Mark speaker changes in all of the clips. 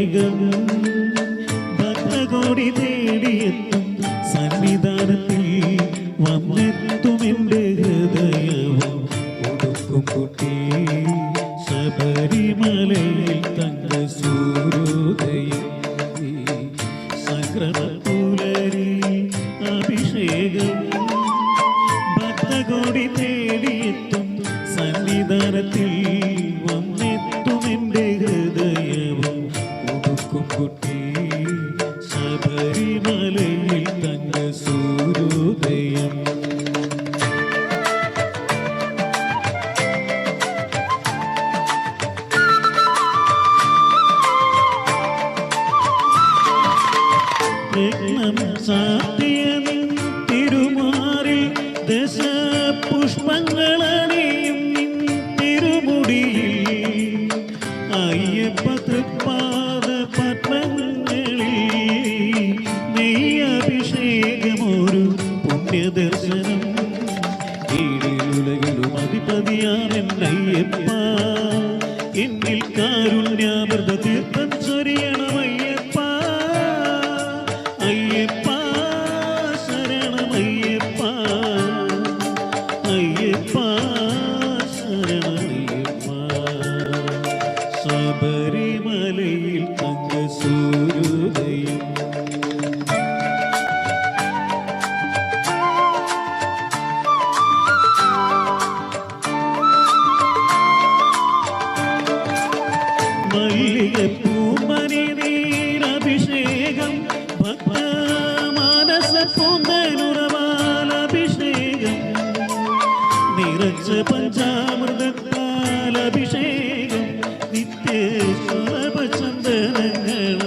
Speaker 1: അഭിഷേകം ഭക്തകോടി തേടിയെത്തും സന്നിധാനത്തിൽ വന്നെത്തും എന്റെ ഹൃദയവും. ഒടുക്കും കുട്ടി ശബരിമലയിൽ തങ്ക സൂര്യോദയം. സംക്രമപുലരി അഭിഷേകം ഭക്തകോടി തേടിയെത്തും രത്നം സാത്തിയ നിൻ തിരുമാറിൽ ദശ പുഷ്പങ്ങളണിയും നിൻ തിരുമുടിയിൽ. അയ്യപ്പ തൃപ്പാദ പത്മങ്ങളിൽ നെയ്യ് അഭിഷേകമൊരു പുണ്യദർശനം. ഏഴിലുലകിലും അധിപതിയാണെന്നയ്യപ്പ എന്നിൽ കാരുണ്യാമൃത തീർത്ഥം പൂന്തനുറവാലഭിഷേകം നിറച്ച പഞ്ചാമൃതത്താൽ അഭിഷേകം നിത്യസ്വരപചന്ദനങ്ങള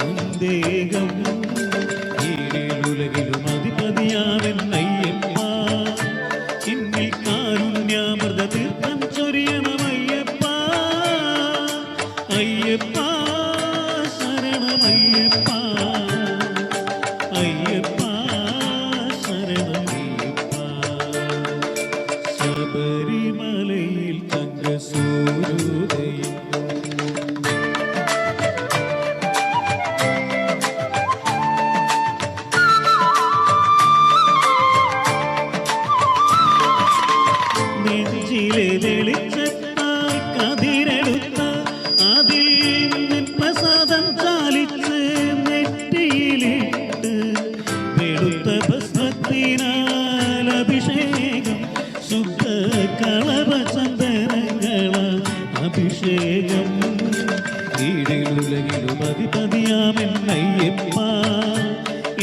Speaker 1: മുന്തേകം ഏഴിലുലകിലും അധിപതിയാവൻ അയ്യപ്പ ശരണമയ്യപ്പ അയ്യപ്പ ഈടിലുലകിലും അധിപതിയാമെന്നയ്യപ്പ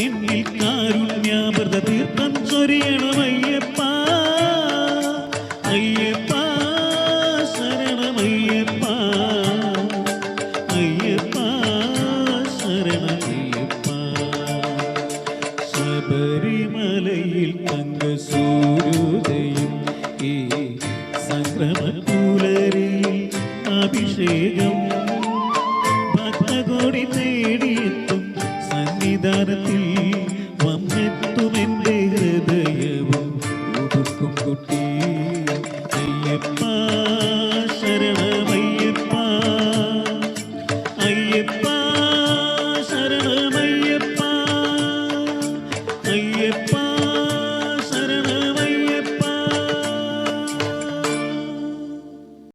Speaker 1: എന്നിൽ കാരുണ്യാമൃത തീർത്ഥം ചൊരിയണമയ്യപ്പ. അയ്യപ്പ ശരണമയ്യപ്പ. അയ്യപ്പ ശരണമയ്യപ്പ. ശബരിമലയിൽ തങ്ക ഈ സംക്രമപുലരിയിൽ അഭിഷേകം ഭക്തകോടി തേടിയെത്തും സന്നിധാനത്തിൽ